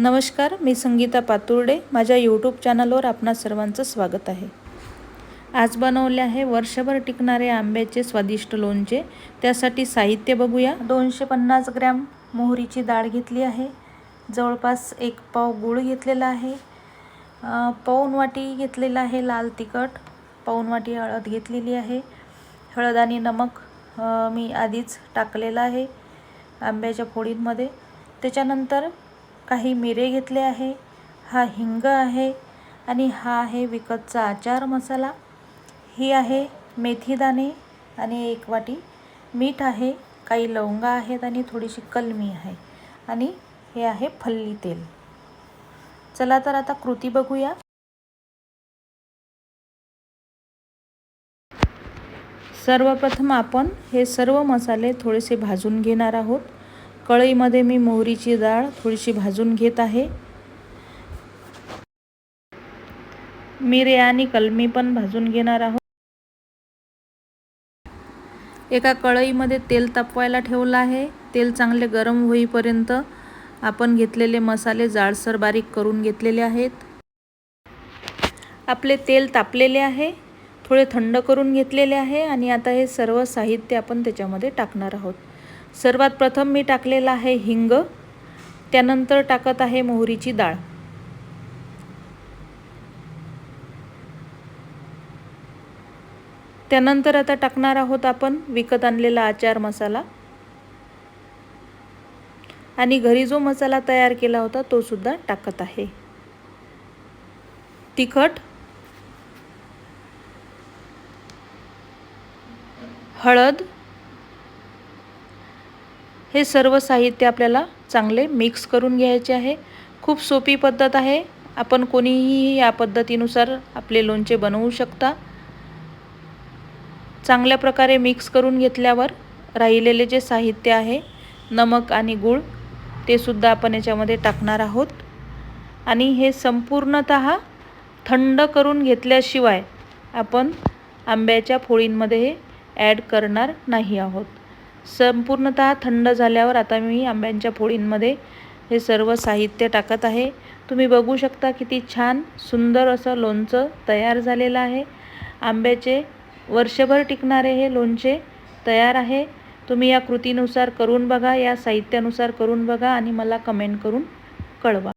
नमस्कार मी संगीता पातुर्डे. माझ्या यूट्यूब चॅनलवर आपणा सर्वांचं स्वागत आहे. आज बनवले आहे वर्षभर टिकणारे आंब्याचे स्वादिष्ट लोणचे. त्यासाठी साहित्य बघूया. दोनशे पन्नास ग्रॅम मोहरीची डाळ घेतली आहे. जवळपास एक पाव गूळ घेतलेला आहे. अं, वाटी घेतलेला आहे लाल तिखट. पाऊण वाटी हळद घेतलेली आहे. हळद आणि नमक मी आधीच टाकलेलं आहे आंब्याच्या फोडींमध्ये. त्याच्यानंतर काही मिरे घेतले आहे. हा हिंग आहे आणि हा आहे विकतचा आचार मसाला. ही आहे मेथीदाणे आणि एक वाटी मीठ आहे. काही लवंगा आहेत आणि थोडीशी कलमी आहे. आणि हे आहे फल्ली तेल. चला तर आता कृती बघूया. सर्वप्रथम आपण हे सर्व मसाले थोडेसे भाजून घेणार आहोत. कढईमध्ये मी मोहरीची डाळ थोडीशी भाजून घेत आहे. मिरे आणि कलमी पण भाजून घेणार आहोत. एका कढईमध्ये तेल तापवायला ठेवलं आहे. तेल चांगले गरम होईपर्यंत आपण घेतलेले मसाले जाडसर बारीक करून घेतलेले आहेत. आपले तेल तापलेले आहे. थोडे थंड करून घेतलेले आहे आणि आता हे सर्व साहित्य आपण त्याच्यामध्ये टाकणार आहोत. सर्वात प्रथम मी टाकलेला आहे हिंग त्यानंतर टाकत आहे मोहरीची डाळ. त्यानंतर आता टाकणार आहोत आपण विकत आणलेला आचार मसाला. आणि घरी जो मसाला तयार केला होता तो सुद्धा टाकत आहे. तिखट हळद हे सर्व साहित्य आपल्याला चांगले मिक्स करून घ्यायचे आहे. खूप सोपी पद्धत आहे. आपण कोणीही या पद्धतीनुसार आपले लोणचे बनवू शकता. चांगल्या प्रकारे मिक्स करून घेतल्यावर राहिलेले जे साहित्य आहे नमक आणि गूळ ते सुद्धा आपण याच्यामध्ये टाकणार आहोत. आणि हे संपूर्णत थंड करून घेतल्याशिवाय आपण आंब्याच्या फोळींमध्ये हे ॲड करणार नाही आहोत. संपूर्णत थंड झाल्यावर आता मी आंब्यांच्या फोळींमध्ये हे सर्व साहित्य टाकत आहे. तुम्ही बघू शकता किती छान सुंदर असं लोणचं तयार झालेलं आहे. आंब्याचे वर्षभर टिकणारे हे लोणचे तयार आहे. तुम्ही या कृतीनुसार करून बघा या साहित्यानुसार करून बघा आणि मला कमेंट करून कळवा.